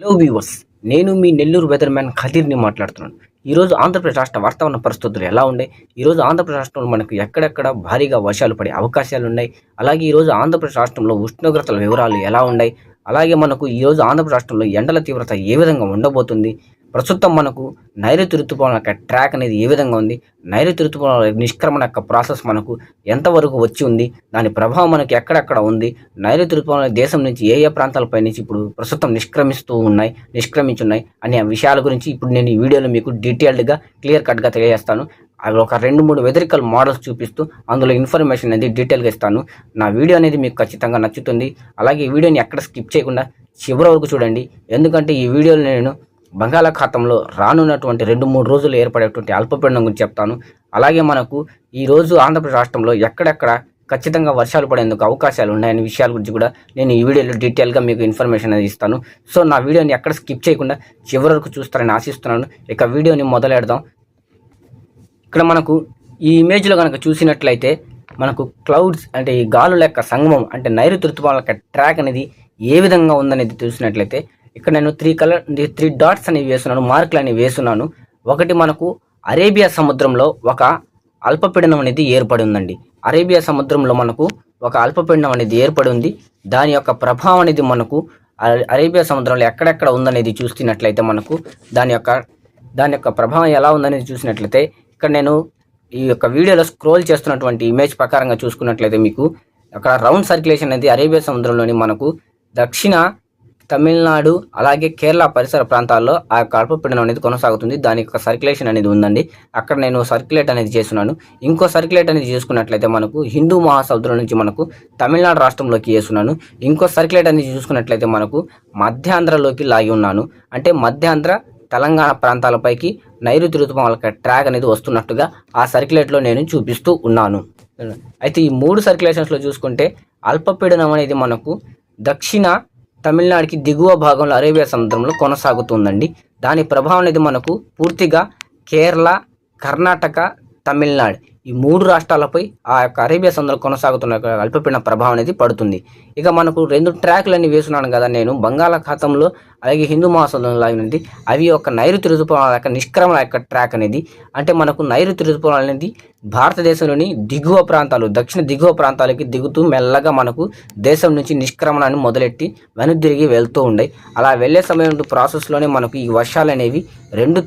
Hello viewers నేను మీ Nellore weather man ఖదీర్ని మాట్లాడుతున్నాను ఈరోజు ఆంధ్రప్రదేశ్ రాష్ట్ర వాతావరణ పరిస్థితులు ఎలా ఉన్నాయి? ఈరోజు ఆంధ్రప్రదేశ్ రాష్ట్రంలో మనకు ఎక్కడెక్కడ భారీగా వర్షాలు పడే అవకాశాలు ఉన్నాయి? అలాగే ఈరోజు ఆంధ్రప్రదేశ్ రాష్ట్రంలో ఉష్ణోగ్రతల వివరాలు ఎలా ఉన్నాయి? అలాగే మనకు ఈరోజు ఆంధ్రప్రదేశ్ రాష్ట్రంలో ఎండల తీవ్రత ఏ విధంగా ఉండబోతుంది? ప్రస్తుతం మనకు నైరుతి ఋతుపవనం యొక్క ట్రాక్ అనేది ఏ విధంగా ఉంది? నైరుతి ఋతుపవనం నిష్క్రమణ యొక్క ప్రాసెస్ మనకు ఎంతవరకు వచ్చి ఉంది? దాని ప్రభావం మనకి ఎక్కడెక్కడ ఉంది? నైరుతి ఋతుపవనం దేశం నుంచి ఏ ఏ ప్రాంతాలపై నుంచి ఇప్పుడు ప్రస్తుతం నిష్క్రమిస్తూ ఉన్నాయి నిష్క్రమించున్నాయి అనే విషయాల గురించి ఇప్పుడు నేను ఈ వీడియోలో మీకు డీటెయిల్డ్గా క్లియర్ కట్గా తెలియజేస్తాను. అవి ఒక రెండు మూడు వెదరికల్ మోడల్స్ చూపిస్తూ అందులో ఇన్ఫర్మేషన్ అనేది డీటెయిల్గా ఇస్తాను. నా వీడియో అనేది మీకు ఖచ్చితంగా నచ్చుతుంది. అలాగే ఈ వీడియోని ఎక్కడ స్కిప్ చేయకుండా చివరి వరకు చూడండి. ఎందుకంటే ఈ వీడియోలో నేను బంగాళాఖాతంలో రానున్నటువంటి రెండు మూడు రోజులు ఏర్పడేటువంటి అల్పపీడనం గురించి చెప్తాను. అలాగే మనకు ఈరోజు ఆంధ్రప్రదేశ్ రాష్ట్రంలో ఎక్కడెక్కడ ఖచ్చితంగా వర్షాలు పడేందుకు అవకాశాలు ఉన్నాయనే విషయాల గురించి కూడా నేను ఈ వీడియోలో డీటెయిల్గా మీకు ఇన్ఫర్మేషన్ అనేది ఇస్తాను. సో నా వీడియోని ఎక్కడ స్కిప్ చేయకుండా చివరి వరకు చూస్తారని ఆశిస్తున్నాను. ఇక వీడియోని మొదలెడదాం. ఇక్కడ మనకు ఈ ఇమేజ్లో కనుక చూసినట్లయితే మనకు క్లౌడ్స్ అంటే ఈ గాలుల యొక్క సంగమం అంటే నైరుతి యొక్క ట్రాక్ అనేది ఏ విధంగా ఉందనేది చూసినట్లయితే ఇక్కడ నేను త్రీ కలర్ త్రీ డాట్స్ అనేవి వేస్తున్నాను మార్కులు అనేవి వేస్తున్నాను. ఒకటి మనకు అరేబియా సముద్రంలో ఒక అల్పపీడనం అనేది ఏర్పడి ఉందండి. అరేబియా సముద్రంలో మనకు ఒక అల్పపీడనం అనేది ఏర్పడి ఉంది. దాని యొక్క ప్రభావం అనేది మనకు అరే- అరేబియా సముద్రంలో ఎక్కడెక్కడ ఉందనేది చూస్తున్నట్లయితే మనకు దాని యొక్క దాని యొక్క ప్రభావం ఎలా ఉందనేది చూసినట్లయితే ఇక్కడ నేను ఈ యొక్క వీడియోలో స్క్రోల్ చేస్తున్నటువంటి ఇమేజ్ ప్రకారంగా చూసుకున్నట్లయితే మీకు అక్కడ రౌండ్ సర్క్యులేషన్ అనేది అరేబియా సముద్రంలోని మనకు దక్షిణ తమిళనాడు అలాగే కేరళ పరిసర ప్రాంతాల్లో ఆ యొక్క అల్పపీడనం అనేది కొనసాగుతుంది. దాని యొక్క సర్క్యులేషన్ అనేది ఉందండి. అక్కడ నేను సర్క్యులేట్ అనేది చేస్తున్నాను. ఇంకో సర్క్యులేట్ అనేది చూసుకున్నట్లయితే మనకు హిందూ మహాసముద్రం నుంచి మనకు తమిళనాడు రాష్ట్రంలోకి వేస్తున్నాను ఇంకో సర్క్యులేట్ అనేది చూసుకున్నట్లయితే మనకు మధ్యాంధ్రలోకి లాగి ఉన్నాను. అంటే మధ్యాంధ్ర తెలంగాణ ప్రాంతాలపైకి నైరుతి ఋతుపవనాల ట్రాక్ అనేది వస్తున్నట్టుగా ఆ సర్క్యులేట్లో నేను చూపిస్తూ ఉన్నాను. అయితే ఈ మూడు సర్క్యులేషన్స్లో చూసుకుంటే అల్పపీడనం అనేది మనకు దక్షిణ తమిళనాడుకి దిగువ భాగంలో అరేబియా సముద్రంలో కొనసాగుతుందండి. దాని ప్రభావం అనేది మనకు పూర్తిగా కేరళ కర్ణాటక తమిళనాడు. ఈ మూడు రాష్ట్రాలపై ఆ యొక్క అరేబియా సందులో కొనసాగుతున్న అల్పపీడన ప్రభావం అనేది పడుతుంది. ఇక మనకు రెండు ట్రాక్లన్నీ వేస్తున్నాను కదా నేను. బంగాళాఖాతంలో అలాగే హిందూ మహాసముద్రంలో అనేది అవి ఒక నైరుతి ఋతుపవనాల యొక్క నిష్క్రమణ యొక్క ట్రాక్ అనేది అంటే మనకు నైరుతి ఋతుపవనాలు అనేది భారతదేశంలోని దిగువ ప్రాంతాలు దక్షిణ దిగువ ప్రాంతాలకి దిగుతూ మెల్లగా మనకు దేశం నుంచి నిష్క్రమణాన్ని మొదలెట్టి వెనుదిరిగి వెళ్తూ ఉండే. అలా వెళ్ళే సమయం ప్రాసెస్లోనే మనకు ఈ వర్షాలు అనేవి రెండు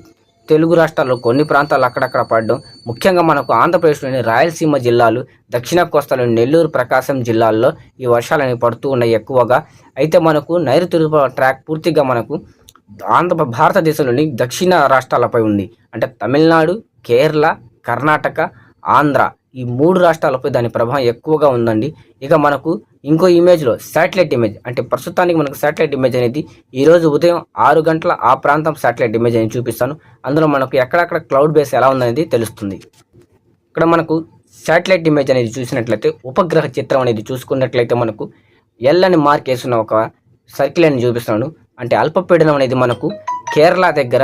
తెలుగు రాష్ట్రాల్లో కొన్ని ప్రాంతాలు అక్కడక్కడ పడడం. ముఖ్యంగా మనకు ఆంధ్రప్రదేశ్లోని రాయలసీమ జిల్లాలు దక్షిణ కోస్తాలోని నెల్లూరు ప్రకాశం జిల్లాల్లో ఈ వర్షాలు అనేవి పడుతూ ఉన్నాయి ఎక్కువగా. అయితే మనకు నైరుతి ట్రాక్ పూర్తిగా మనకు ఆంధ్ర భారతదేశంలోని దక్షిణ రాష్ట్రాలపై ఉంది. అంటే తమిళనాడు కేరళ కర్ణాటక ఆంధ్ర ఈ మూడు రాష్ట్రాలపై దాని ప్రభావం ఎక్కువగా ఉందండి. ఇక మనకు ఇంకో ఇమేజ్లో శాటిలైట్ ఇమేజ్ అంటే ప్రస్తుతానికి మనకు శాటిలైట్ ఇమేజ్ అనేది ఈరోజు ఉదయం ఆరు గంటల ఆ ప్రాంతం శాటిలైట్ ఇమేజ్ అని చూపిస్తాను. అందులో మనకు ఎక్కడెక్కడ క్లౌడ్ బేస్ ఎలా ఉందనేది తెలుస్తుంది. ఇక్కడ మనకు శాటిలైట్ ఇమేజ్ అనేది చూసినట్లయితే ఉపగ్రహ చిత్రం అనేది చూసుకున్నట్లయితే మనకు ఎల్ అని మార్క్ వేసిన ఒక సర్కిల్ అని చూపిస్తున్నాను అంటే అల్పపీడనం అనేది మనకు కేరళ దగ్గర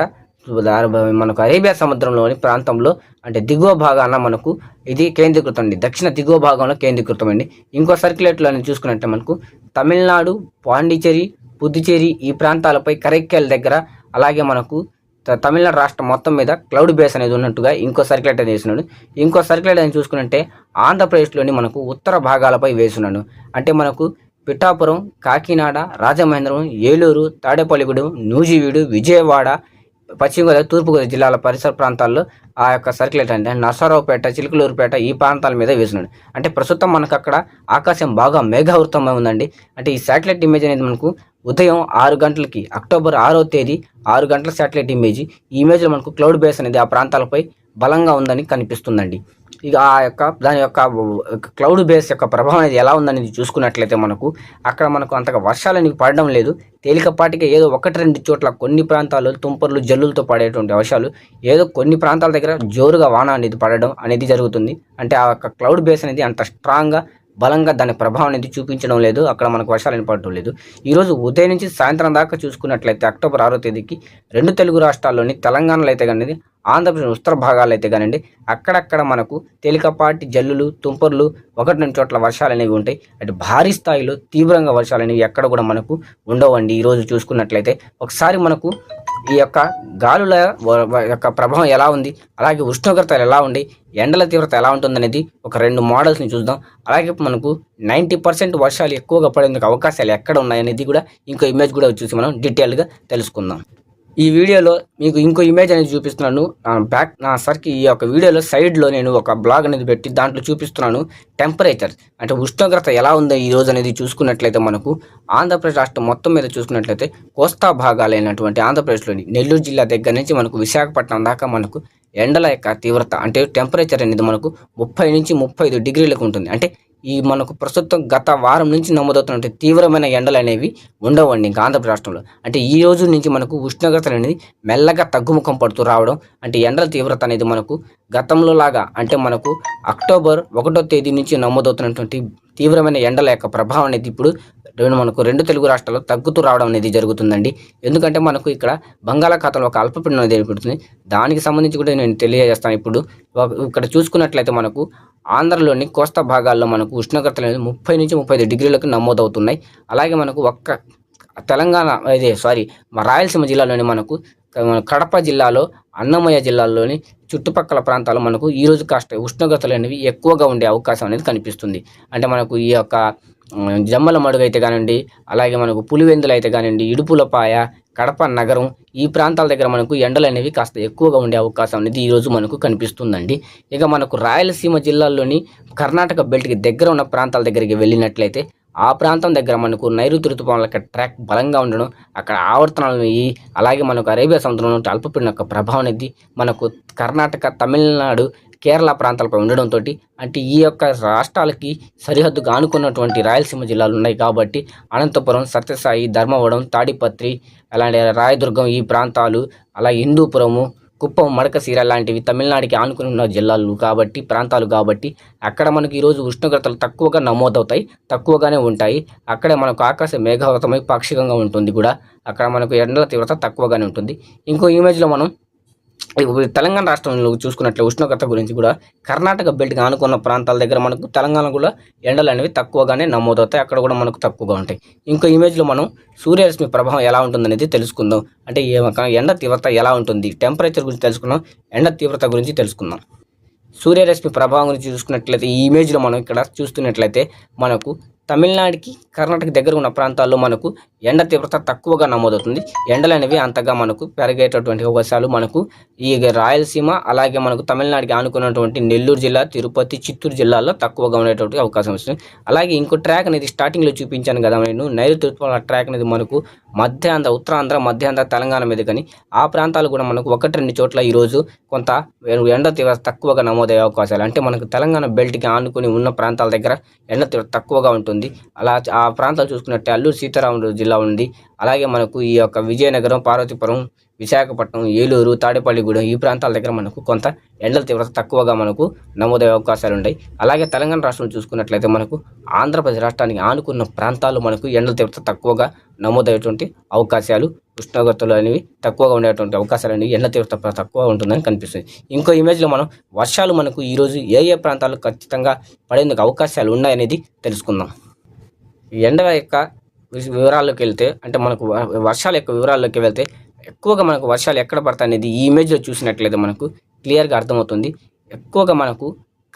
మనకు అరేబియా సముద్రంలోని ప్రాంతంలో అంటే దిగువ భాగాన మనకు ఇది కేంద్రీకృతం అండి దక్షిణ దిగువ భాగంలో కేంద్రీకృతం అండి ఇంకో సర్క్యులేట్లో చూసుకున్నట్టే మనకు తమిళనాడు పాండిచేరి పుదుచ్చేరి ఈ ప్రాంతాలపై కరైక్కల్ దగ్గర అలాగే మనకు త- తమిళనాడు రాష్ట్రం మొత్తం మీద క్లౌడ్ బేస్ అనేది ఉన్నట్టుగా ఇంకో సర్క్యులేట్ అనేది వేసినాడు ఇంకో సర్క్యులేట్ అని చూసుకుంటే ఆంధ్రప్రదేశ్లోని మనకు ఉత్తర భాగాలపై వేసినాడు అంటే మనకు పిఠాపురం కాకినాడ రాజమహేంద్రం ఏలూరు తాడేపల్లిగూడెం నూజివీడు విజయవాడ పశ్చిమ గోదావరి తూర్పుగోదావరి జిల్లాల పరిసర ప్రాంతాల్లో ఆ యొక్క సర్క్యులేట్ అంటే నరసరావుపేట చిలుకలూరుపేట ఈ ప్రాంతాల మీద వేసినాడు అంటే ప్రస్తుతం మనకు అక్కడ ఆకాశం బాగా మేఘావృతమై ఉందండి. అంటే ఈ శాటిలైట్ ఇమేజ్ అనేది మనకు ఉదయం ఆరు గంటలకి అక్టోబర్ ఆరో తేదీ ఆరు గంటల శాటిలైట్ ఇమేజ్. ఈ ఇమేజ్లో మనకు క్లౌడ్ బేస్ అనేది ఆ ప్రాంతాలపై బలంగా ఉందని కనిపిస్తుందండి. ఇక ఆ యొక్క దాని యొక్క క్లౌడ్ బేస్ యొక్క ప్రభావం అనేది ఎలా ఉందనేది చూసుకున్నట్లయితే మనకు అక్కడ మనకు అంతగా వర్షాలు అనేవి పడడం లేదు. తేలికపాటిగా ఏదో ఒకటి రెండు చోట్ల కొన్ని ప్రాంతాలు తుంపర్లు జల్లులతో పడేటువంటి వర్షాలు ఏదో కొన్ని ప్రాంతాల దగ్గర జోరుగా వాన అనేది పడడం అనేది జరుగుతుంది. అంటే ఆ యొక్క క్లౌడ్ బేస్ అనేది అంత స్ట్రాంగ్గా బలంగా దాని ప్రభావం అనేది చూపించడం లేదు. అక్కడ మనకు వర్షాలు వినపడటం పడటం లేదు ఈరోజు ఉదయం నుంచి సాయంత్రం దాకా చూసుకున్నట్లయితే అక్టోబర్ ఆరో తేదీకి రెండు తెలుగు రాష్ట్రాల్లోని తెలంగాణలో అయితే కానీ ఆంధ్రప్రదేశ్ ఉత్తర భాగాలు అయితే కానివ్వండి అక్కడక్కడ మనకు తేలికపాటి జల్లులు తుంపర్లు ఒకటి రెండు చోట్ల వర్షాలు అనేవి ఉంటాయి. అటు భారీ స్థాయిలో తీవ్రంగా వర్షాలు అనేవి ఎక్కడ కూడా మనకు ఉండవండి. ఈరోజు చూసుకున్నట్లయితే ఒకసారి మనకు ఈ యొక్క గాలుల యొక్క ప్రభావం ఎలా ఉంది అలాగే ఉష్ణోగ్రతలు ఎలా ఉంది ఎండల తీవ్రత ఎలా ఉంటుందనేది ఒక రెండు మోడల్స్ని చూద్దాం. అలాగే మనకు నైంటీ పర్సెంట్ వర్షాలు ఎక్కువగా పడేందుకు అవకాశాలు ఎక్కడ ఉన్నాయనేది కూడా ఇంకో ఇమేజ్ కూడా చూసి మనం డీటెయిల్గా తెలుసుకుందాం. ఈ వీడియోలో మీకు ఇంకో ఇమేజ్ అనేది చూపిస్తున్నాను. నా బ్యాక్ నా సర్కి ఈ యొక్క వీడియోలో సైడ్లో నేను ఒక బ్లాగ్ అనేది పెట్టి దాంట్లో చూపిస్తున్నాను. టెంపరేచర్ అంటే ఉష్ణోగ్రత ఎలా ఉందో ఈ రోజు అనేది చూసుకున్నట్లయితే మనకు ఆంధ్రప్రదేశ్ రాష్ట్రం మొత్తం మీద చూసుకున్నట్లయితే కోస్తా భాగాలైనటువంటి ఆంధ్రప్రదేశ్లోని నెల్లూరు జిల్లా దగ్గర నుంచి మనకు విశాఖపట్నం దాకా మనకు ఎండల యొక్క తీవ్రత అంటే టెంపరేచర్ అనేది మనకు ముప్పై నుంచి ముప్పై ఐదు డిగ్రీలకు ఉంటుంది. అంటే ఈ మనకు ప్రస్తుతం గత వారం నుంచి నమోదవుతున్నటువంటి తీవ్రమైన ఎండలు అనేవి ఉండవండి ఇంకా ఆంధ్రప్రదేశ్ రాష్ట్రంలో. అంటే ఈ రోజు నుంచి మనకు ఉష్ణోగ్రతలు అనేది మెల్లగా తగ్గుముఖం పడుతూ రావడం అంటే ఎండల తీవ్రత అనేది మనకు గతంలో లాగా అంటే మనకు అక్టోబర్ ఒకటో తేదీ నుంచి నమోదవుతున్నటువంటి తీవ్రమైన ఎండల యొక్క ప్రభావం అనేది ఇప్పుడు మనకు రెండు తెలుగు రాష్ట్రాల్లో తగ్గుతూ రావడం అనేది జరుగుతుందండి. ఎందుకంటే మనకు ఇక్కడ బంగాళాఖాతంలో ఒక అల్పపీడనం అనేది ఏర్పడుతుంది. దానికి సంబంధించి కూడా నేను తెలియజేస్తాను. ఇప్పుడు ఇక్కడ చూసుకున్నట్లయితే మనకు ఆంధ్రలోని కోస్తా భాగాల్లో మనకు ఉష్ణోగ్రతలు అనేది ముప్పై నుంచి ముప్పై ఐదు డిగ్రీలకు నమోదవుతున్నాయి. అలాగే మనకు ఒక్క తెలంగాణ ఇదే సారీ మా రాయలసీమ జిల్లాలోని మనకు కడప జిల్లాలో అన్నమయ్య జిల్లాలోని చుట్టుపక్కల ప్రాంతాలు మనకు ఈరోజు కాస్త ఉష్ణోగ్రతలు అనేవి ఎక్కువగా ఉండే అవకాశం అనేది కనిపిస్తుంది. అంటే మనకు ఈ యొక్క జమ్మల మడుగు అయితే కానివ్వండి అలాగే మనకు పులివెందులు అయితే కానివ్వండి ఇడుపులపాయ కడప నగరం ఈ ప్రాంతాల దగ్గర మనకు ఎండలు అనేవి కాస్త ఎక్కువగా ఉండే అవకాశం అనేది ఈరోజు మనకు కనిపిస్తుందండి. ఇక మనకు రాయలసీమ జిల్లాల్లోని కర్ణాటక బెల్ట్కి దగ్గర ఉన్న ప్రాంతాల దగ్గరికి వెళ్ళినట్లయితే ఆ ప్రాంతం దగ్గర మనకు నైరుతి ఋతుపవనాల యొక్క ట్రాక్ బలంగా ఉండడం అక్కడ ఆవర్తనాలు అయ్యి అలాగే మనకు అరేబియా సముద్రంలో అల్పపీడన యొక్క ప్రభావం అనేది మనకు కర్ణాటక తమిళనాడు కేరళ ప్రాంతాలపై ఉండడంతో అంటే ఈ యొక్క రాష్ట్రాలకి సరిహద్దుగా ఆనుకున్నటువంటి రాయలసీమ జిల్లాలు ఉన్నాయి కాబట్టి అనంతపురం సత్యసాయి ధర్మవరం తాడిపత్రి అలాంటి రాయదుర్గం ఈ ప్రాంతాలు అలా హిందూపురము కుప్పం మడకసీర లాంటివి తమిళనాడుకి ఆనుకుని ఉన్న జిల్లాలు కాబట్టి ప్రాంతాలు కాబట్టి అక్కడ మనకి ఈరోజు ఉష్ణోగ్రతలు తక్కువగా నమోదవుతాయి తక్కువగానే ఉంటాయి. అక్కడే మనకు ఆకాశం మేఘావృతమై పాక్షికంగా ఉంటుంది కూడా. అక్కడ మనకు ఎండల తీవ్రత తక్కువగానే ఉంటుంది. ఇంకో ఇమేజ్లో మనం తెలంగాణ రాష్ట్రంలో చూసుకున్నట్లే ఉష్ణోగ్రత గురించి కూడా కర్ణాటక బెల్ట్కి ఆనుకున్న ప్రాంతాల దగ్గర మనకు తెలంగాణ కూడా ఎండలు అనేవి తక్కువగానే నమోదవుతాయి. అక్కడ కూడా మనకు తక్కువగా ఉంటాయి. ఇంకో ఇమేజ్లో మనం సూర్యరశ్మి ప్రభావం ఎలా ఉంటుందనేది తెలుసుకుందాం. అంటే ఈ యొక్క ఎండ తీవ్రత ఎలా ఉంటుంది? టెంపరేచర్ గురించి తెలుసుకుందాం. ఎండ తీవ్రత గురించి తెలుసుకుందాం. సూర్యరశ్మి ప్రభావం గురించి చూసుకున్నట్లయితే ఈ ఇమేజ్లో మనం ఇక్కడ చూస్తున్నట్లయితే మనకు తమిళనాడుకి కర్ణాటక దగ్గర ఉన్న ప్రాంతాల్లో మనకు ఎండ తీవ్రత తక్కువగా నమోదవుతుంది. ఎండలు అనేవి అంతగా మనకు పెరిగేటటువంటి అవకాశాలు మనకు ఈ రాయలసీమ అలాగే మనకు తమిళనాడుకి ఆనుకున్నటువంటి నెల్లూరు జిల్లా తిరుపతి చిత్తూరు జిల్లాల్లో తక్కువగా ఉండేటువంటి అవకాశం వస్తుంది. అలాగే ఇంకో ట్రాక్ అనేది స్టార్టింగ్లో చూపించాను కదా నేను. నైరుతి ఋతుపవన ట్రాక్ అనేది మనకు మధ్యాంధ్ర ఉత్తరాంధ్ర మధ్యాంధ్ర తెలంగాణ మీద కానీ ఆ ప్రాంతాలు కూడా మనకు ఒకటి రెండు చోట్ల ఈరోజు కొంత ఎండ తీవ్రత తక్కువగా నమోదయ్యే అవకాశాలు. అంటే మనకు తెలంగాణ బెల్ట్కి ఆనుకుని ఉన్న ప్రాంతాల దగ్గర ఎండ తీవ్రత తక్కువగా ఉంటుంది. అలా ఆ ప్రాంతాలు చూసుకున్నట్టే అల్లూరు సీతారామరాజు జిల్లా ఉంది. అలాగే మనకు ఈ యొక్క విజయనగరం పార్వతీపురం విశాఖపట్నం ఏలూరు తాడేపల్లిగూడెం ఈ ప్రాంతాల దగ్గర మనకు కొంత ఎండల తీవ్రత తక్కువగా మనకు నమోదయ్యే అవకాశాలు ఉంటాయి. అలాగే తెలంగాణ రాష్ట్రం చూసుకున్నట్లయితే మనకు ఆంధ్రప్రదేశ్ రాష్ట్రానికి ఆనుకున్న ప్రాంతాలు మనకు ఎండల తీవ్రత తక్కువగా నమోదయ్యేటువంటి అవకాశాలు ఉష్ణోగ్రతలు అనేవి తక్కువగా ఉండేటువంటి అవకాశాలు అనేవి ఎండ తీవ్రత తక్కువగా తక్కువ ఉంటుందని కనిపిస్తుంది. ఇంకో ఇమేజ్లో మనం వర్షాలు మనకు ఈరోజు ఏ ఏ ప్రాంతాల్లో ఖచ్చితంగా పడేందుకు అవకాశాలు ఉన్నాయనేది తెలుసుకుందాం. ఎండ యొక్క వివరాల్లోకి వెళ్తే అంటే మనకు వర్షాల యొక్క వివరాల్లోకి వెళ్తే ఎక్కువగా మనకు వర్షాలు ఎక్కడ పడతాయి అనేది ఈ ఇమేజ్లో చూసినట్లయితే మనకు క్లియర్గా అర్థమవుతుంది. ఎక్కువగా మనకు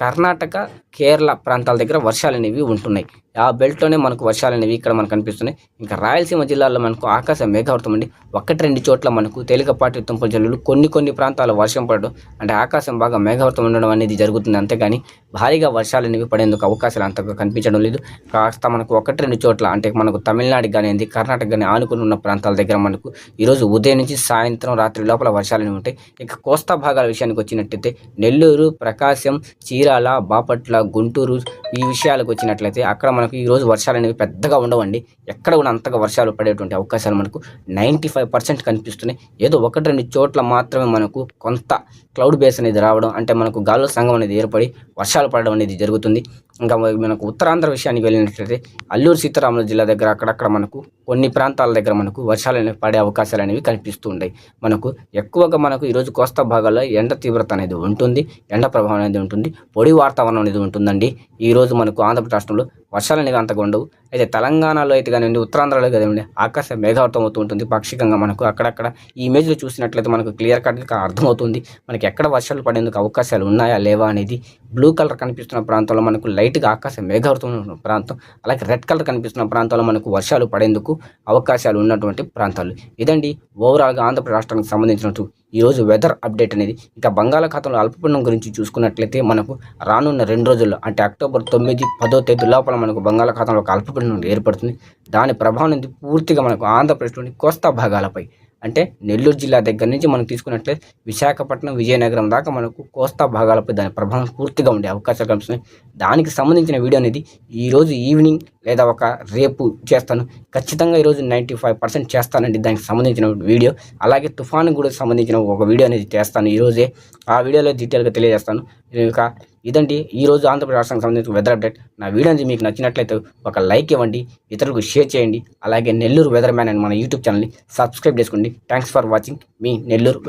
కర్ణాటక కేరళ ప్రాంతాల దగ్గర వర్షాలు అనేవి ఉంటున్నాయి. ఆ బెల్ట్లోనే మనకు వర్షాలు అనేవి ఇక్కడ మనకు కనిపిస్తున్నాయి. ఇంకా రాయలసీమ జిల్లాలో మనకు ఆకాశం మేఘావృతం అండి. ఒకటి రెండు చోట్ల మనకు తేలికపాటి తుంపల జల్లులు కొన్ని కొన్ని ప్రాంతాల్లో వర్షం పడడం అంటే ఆకాశం బాగా మేఘావృతం ఉండడం అనేది జరుగుతుంది. అంతేగాని భారీగా వర్షాలు అనేవి పడేందుకు అవకాశాలు అంతగా కనిపించడం లేదు. కాస్త మనకు ఒకటి రెండు చోట్ల అంటే మనకు తమిళనాడు కానివ్వండి కర్ణాటక కానీ ఆనుకుని ఉన్న ప్రాంతాల దగ్గర మనకు ఈరోజు ఉదయం నుంచి సాయంత్రం రాత్రి లోపల వర్షాలు అనేవి ఉంటాయి. ఇక కోస్తా భాగాల విషయానికి వచ్చినట్టయితే నెల్లూరు ప్రకాశం చీరాల బాపట్ల గుంటూరు ఈ విషయాలకు వచ్చినట్లయితే అక్కడ మనకు ఈరోజు వర్షాలు అనేవి పెద్దగా ఉండవండి. ఎక్కడ కూడా అంతగా వర్షాలు పడేటువంటి అవకాశాలు మనకు నైంటీ ఫైవ్ పర్సెంట్ కనిపిస్తున్నాయి. ఏదో ఒకటి రెండు చోట్ల మాత్రమే మనకు కొంత క్లౌడ్ బేస్ అనేది రావడం అంటే మనకు గాలుల సంఘం అనేది ఏర్పడి వర్షాలు పడడం అనేది జరుగుతుంది. ఇంకా మనకు ఉత్తరాంధ్ర విషయానికి వెళ్ళినట్లయితే అల్లూరు సీతారాముల జిల్లా దగ్గర అక్కడక్కడ మనకు కొన్ని ప్రాంతాల దగ్గర మనకు వర్షాలు అనేవి పడే అవకాశాలు అనేవి కనిపిస్తూ ఉంటాయి మనకు ఎక్కువగా మనకు ఈరోజు కోస్తా భాగాల్లో ఎండ తీవ్రత అనేది ఉంటుంది. ఎండ ప్రభావం అనేది ఉంటుంది. పొడి వాతావరణం అనేది ఉంటుందండి. ఈరోజు మనకు ఆంధ్రప్రదేశ్ రాష్ట్రంలో వర్షాలు అనేవి అంతగా ఉండవు. అయితే తెలంగాణలో అయితే కానివ్వండి ఉత్తరాంధ్రలో కదండి ఆకాశం మేఘావృతమవుతూ ఉంటుంది. పాక్షికంగా మనకు అక్కడక్కడ ఈ ఇమేజ్లో చూసినట్లయితే మనకు క్లియర్ కట్గా అర్థమవుతుంది. మనకి ఎక్కడ వర్షాలు పడేందుకు అవకాశాలు ఉన్నాయా లేవా అనేది బ్లూ కలర్ కనిపిస్తున్న ప్రాంతంలో మనకు లైట్గా ఆకాశం మేఘావృతం ఉన్న ప్రాంతం అలాగే రెడ్ కలర్ కనిపిస్తున్న ప్రాంతాల్లో మనకు వర్షాలు పడేందుకు అవకాశాలు ఉన్నటువంటి ప్రాంతాలు. ఇదండి ఓవరాల్గా ఆంధ్రప్రదేశ్ రాష్ట్రానికి సంబంధించినట్టు ఈరోజు వెదర్ అప్డేట్ అనేది. ఇంకా బంగాళాఖాతంలో అల్పపీడనం గురించి చూసుకున్నట్లయితే మనకు రానున్న రెండు రోజుల్లో అంటే అక్టోబర్ తొమ్మిది పదో తేదీ లోపల మనకు బంగాళాఖాతంలో ఒక అల్పపీడనం ఏర్పడుతుంది. దాని ప్రభావం పూర్తిగా మనకు ఆంధ్రప్రదేశ్లోని కోస్తా భాగాలపై అంటే నెల్లూరు జిల్లా దగ్గర నుంచి మనం తీసుకున్నట్లయితే విశాఖపట్నం విజయనగరం దాకా మనకు కోస్తా భాగాలపై దాని ప్రభావం పూర్తిగా ఉండే అవకాశాలు కనిపిస్తున్నాయి. దానికి సంబంధించిన వీడియో అనేది ఈరోజు ఈవినింగ్ లేదా ఒక రేపు చేస్తాను. ఖచ్చితంగా ఈరోజు నైంటీ ఫైవ్ పర్సెంట్ చేస్తానండి దానికి సంబంధించిన వీడియో. అలాగే తుఫాను కూడా సంబంధించిన ఒక వీడియో అనేది చేస్తాను ఈరోజే ఆ వీడియోలో డీటెయిల్గా తెలియజేస్తాను. ఇక ఇదండి ఈరోజు ఆంధ్రప్రదేశ్ రాష్ట్రానికి సంబంధించిన వెదర్ అప్డేట్ నా వీడియో అనేది మీకు నచ్చినట్లయితే ఒక లైక్ ఇవ్వండి ఇతరులకు షేర్ చేయండి అలాగే నెల్లూరు వెదర్ మ్యాన్ అని మన యూట్యూబ్ ఛానల్ని సబ్స్క్రైబ్ చేసుకోండి. థ్యాంక్స్ ఫర్ వాచింగ్ మీ నెల్లూరు